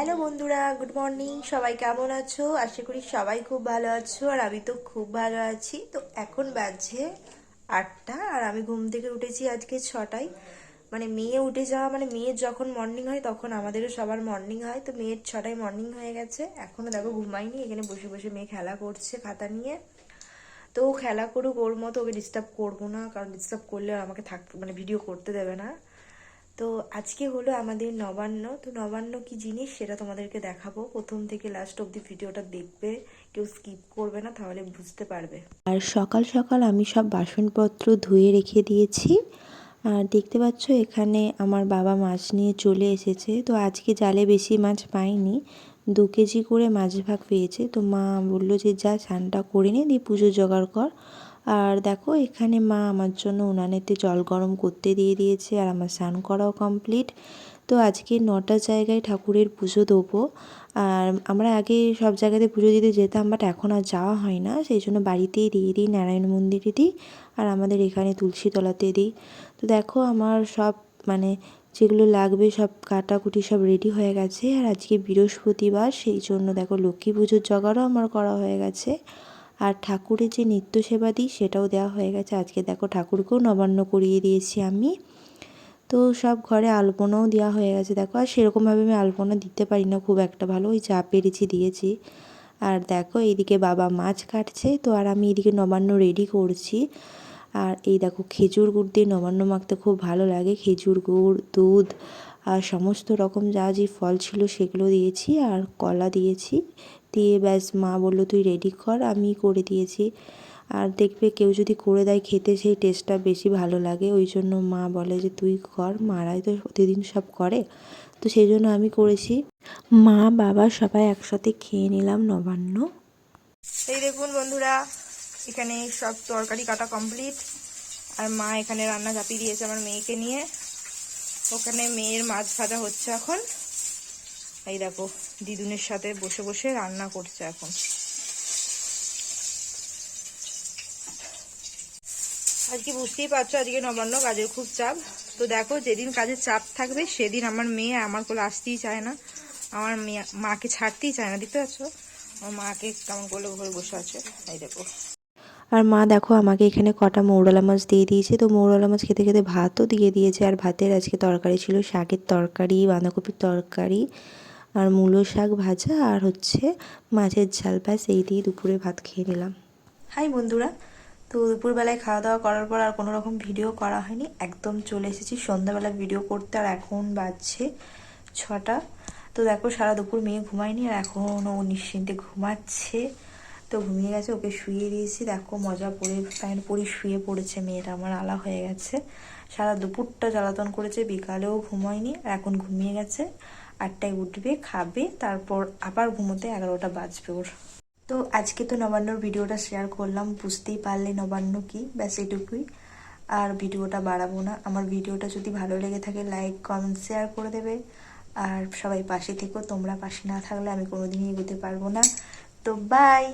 Hello বন্ধুরা, good morning. সবাই কেমন আছো? আশা করি সবাই খুব ভালো আছো, আর আমি তো খুব ভালো আছি। তো এখন বাজছে আটটা, আর আমি ঘুম থেকে উঠেছি আজকে ছটায়। মানে মেয়ে উঠে যাওয়া মানে মেয়ের যখন মর্নিং হয়, তখন আমাদেরও সবার মর্নিং হয়। তো মেয়ের ছটায় মর্নিং হয়ে গেছে। এখনও দেখো ঘুমাইনি এখানে বসে বসে মেয়ে খেলা করছে খাতা নিয়ে। তো খেলা করুক, ওর মতো ওকে ডিস্টার্ব করব না, কারণ ডিস্টার্ব করলে আমাকে থাক মানে ভিডিও করতে দেবে না। তো আজকে হলো আমাদের নবান্ন। তো নবান্ন কি জিনিস সেটা তোমাদেরকে দেখাবো। প্রথম থেকে লাস্ট অবধি ভিডিওটা দেখবে। কেউ স্কিপ করবে না, তাহলে বুঝতে পারবে। আর সকাল সকাল আমি সব বাসনপত্র ধুয়ে রেখে দিয়েছি। আর দেখতে পাচ্ছ এখানে আমার বাবা মাছ নিয়ে চলে এসেছে। তো আজকে জালে বেশি মাছ পাইনি। দু কেজি করে মাছ ভাগ পেয়েছে। তো মা বলল যে, যা স্নানটা করে নে, দিয়ে পুজো জোগাড় কর। আর দেখো, এখানে মা আমার জন্য উনানেতে জল গরম করতে দিয়ে দিয়েছে আর আমার স্নান করাও কমপ্লিট তো আজকে নটা জায়গায় ঠাকুরের পুজো দেবো। আর আমরা আগে সব জায়গাতে পুজো দিতে যেতাম বাট এখন আর যাওয়া হয় না। সেই জন্য বাড়িতেই দিয়ে দিই নারায়ণ মন্দিরে দিই আর আমাদের এখানে তুলসীতলাতে দিই। তো দেখো, আমার সব মানে যেগুলো লাগবে সব কাটাকুটি সব রেডি হয়ে গেছে। আর আজকে বৃহস্পতিবার, সেই জন্য দেখো লক্ষ্মী পুজোর জোগাড়ও আমার করা হয়ে গেছে। আর ঠাকুরের যে নিত্য সেবা দিই, সেটাও দেওয়া হয়ে গেছে। আজকে দেখো ঠাকুরকেও নবান্ন করিয়ে দিয়েছি আমি। তো সব ঘরে আলপনাও দেওয়া হয়ে গেছে। দেখো, আর সেরকমভাবে আমি আলপনা দিতে পারি না খুব একটা ভালো। ওই যা পেরেছি দিয়েছি। আর দেখো, এইদিকে বাবা মাছ কাটছে। তো আর আমি এদিকে নবান্ন রেডি করছি। আর এই দেখো খেজুর গুড় দিয়ে নবান্ন মাখতে খুব ভালো লাগে। খেজুর গুড়, দুধ আর সমস্ত রকম যা যে ফল ছিল সেগুলো দিয়েছি আর কলা দিয়েছি। দিয়ে ব্যাস, মা বলল, তুই রেডি কর, আমি করে দিয়েছি। আর দেখবে কেউ যদি করে দেয়, খেতে সেই টেস্টটা বেশি ভালো লাগে। ওই জন্য মা বলে যে, তুই কর, মারাই তো প্রতিদিন সব করে। তো সেই জন্য আমি করেছি। মা, বাবা সবাই একসাথে খেয়ে নিলাম নবান্ন। এই দেখুন বন্ধুরা, এখানে সব তরকারি কাটা কমপ্লিট আর মা এখানে রান্না চাপিয়ে দিয়েছে আমার মেয়েকে নিয়ে। ওখানে মেয়ের মাছ ভাজা হচ্ছে এখন। এই দেখো, দিদুনের সাথে বসে বসে রান্না করছে এখন। আজকে বুঝতেই পারছ, আজকে নবান্ন কাজের খুব চাপ। তো দেখো, যেদিন কাজের চাপ থাকবে, সেদিন আমার মেয়ে আমার কোলে আসতেই চায় না। আমার মেয়ে, মাকে ছাড়তেই চায় না, দেখতে পাচ্ছ? আমার মাকে কেমন করলে ঘরে বসে আছে। এই দেখো। আর মা দেখো আমাকে এখানে কটা মৌরলা মাছ দিয়ে দিয়েছে। তো মৌরলা মাছ খেতে খেতে ভাতও দিয়ে দিয়েছে। আর ভাতের আজকে তরকারি ছিল শাকের তরকারি, বাঁধাকপির তরকারি আর মূলো শাক ভাজা আর হচ্ছে মাছের ঝাল। ব্যাস, এই দিয়ে দুপুরে ভাত খেয়ে নিলাম। হাই বন্ধুরা, তো দুপুরবেলায় খাওয়া দাওয়া করার পর আর কোনো রকম ভিডিও করা হয়নি। একদম চলে এসেছি। সন্ধ্যাবেলা ভিডিও করতে আর এখন বাজছে ছটা। তো দেখো সারা দুপুর মেয়ে ঘুমায়নি আর এখনও নিশ্চিন্তে ঘুমাচ্ছে। তো ঘুমিয়ে গেছে, ওকে শুয়ে দিয়েছি। দেখো মজা পড়ে প্যান্ট পরে শুয়ে পড়েছে মেয়েটা, আমার আলা হয়ে গেছে। সারা দুপুরটা জ্বালাতন করেছে, বিকালেও ঘুমায়নি এখন ঘুমিয়ে গেছে। আটটায় উঠবে, খাবে, তারপর আবার ঘুমোতে এগারোটা বাজবে ওর। তো আজকে তো নবান্নর ভিডিওটা শেয়ার করলাম, বুঝতেই পারলে নবান্ন কি, ব্যাস এটুকুই। আর ভিডিওটা বাড়াবো না, আমার ভিডিওটা যদি ভালো লেগে থাকে, লাইক, কমেন্ট, শেয়ার করে দেবে। আর সবাই পাশে থেকো, তোমরা পাশে না থাকলে আমি কোনোদিনই এগোতে পারব না। তো বাই!